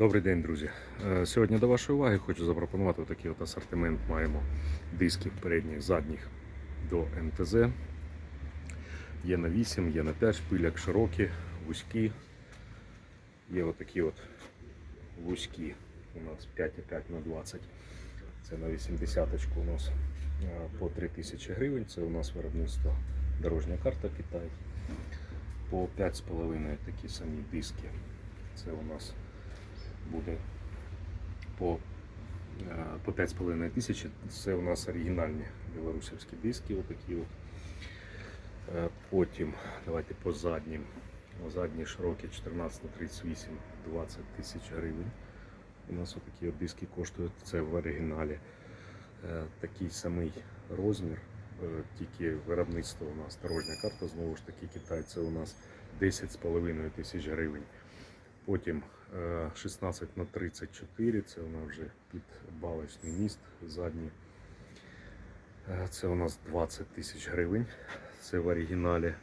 Добрий день, друзі. Е, Сьогодні до вашої уваги хочу запропонувати такий от асортимент. Маємо дисків передніх, задніх до МТЗ. Є на 8, є на 5 шпиляк, широкі, вузькі. Є отакі от вузькі. У нас 5,5 на 20. Це на 80 у нас е, по 3000 гривень. Це у нас виробництво дорожня карта Китай. По 5,5 такі самі диски. Це у нас буде по, е, по 5,5 тисячі. Це у нас оригінальні білорусівські диски. Отакі от. Е, Потім давайте по заднім. Задні широкі 14 на 38 20 тисяч гривень. У нас отакі от диски коштують. Це в оригіналі. Е, Такий самий розмір, тільки виробництво у нас дорожня карта, знову ж таки Китай, це у нас 10,5 тисяч гривень. Потім 16 на 34, це вона вже під балочний міст задній. Е, Це у нас 20 тисяч гривень. Це в оригіналі.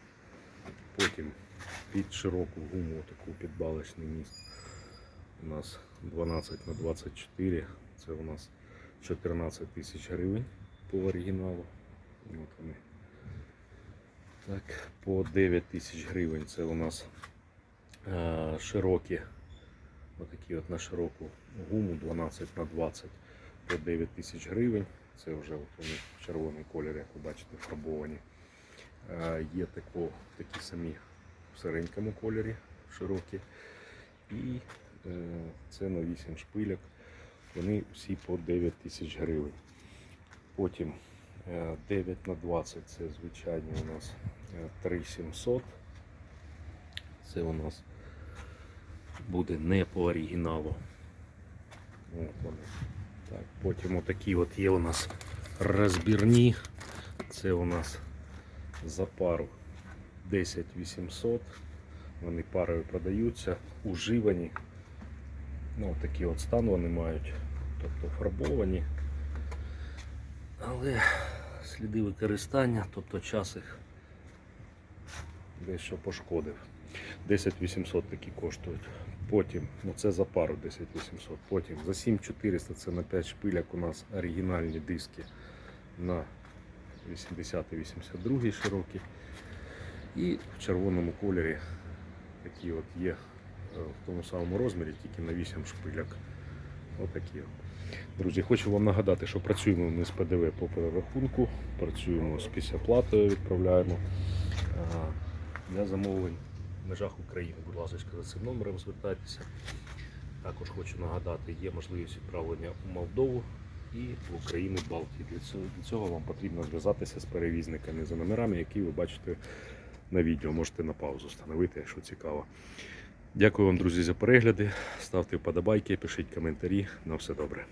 Потім під широку гуму таку під балочний міст. У нас 12 на 24, це у нас 14 тисяч гривень по оригіналу. От вони. Так, по 9 тисяч гривень це у нас е, широкі, отакі от на широку гуму 12 на 20 по 9 тисяч гривень. Це вже от вони в червоному кольорі, як ви бачите, фарбовані. Е, Є тако, такі самі в сиренькому кольорі широкі. І е, це на 8 шпиляк. Вони всі по 9 тисяч гривень. Потім е, 9 на 20 це звичайні у нас е, 3700. Це у нас буде не по оригіналу. От вони. Так, потім отакі от є у нас розбірні. Це у нас за пару 10 800. Вони парою продаються, уживані. Ну, такий от стан вони мають, тобто фарбовані. Але сліди використання, тобто час їх дещо пошкодив. 10 800 такі коштують. Потім, ну це за пару 10 800. Потім за 7400 це на 5 шпиляк у нас оригінальні диски на 80-82 широкі. І в червоному кольорі такі от є е, в тому самому розмірі, тільки на 8 шпиляк. Отакі. от. Друзі, хочу вам нагадати, що працюємо ми з ПДВ по перерахунку, працюємо з післяплатою, відправляємо для замовлень межах України. Будь ласка, за цим номером звертайтеся. Також хочу нагадати, є можливість відправлення у Молдову і в Україну Балтії. Для цього, для цього вам потрібно зв'язатися з перевізниками за номерами, які ви бачите на відео. Можете на паузу встановити, якщо цікаво. Дякую вам, друзі, за перегляди. Ставте вподобайки, пишіть коментарі. На все добре.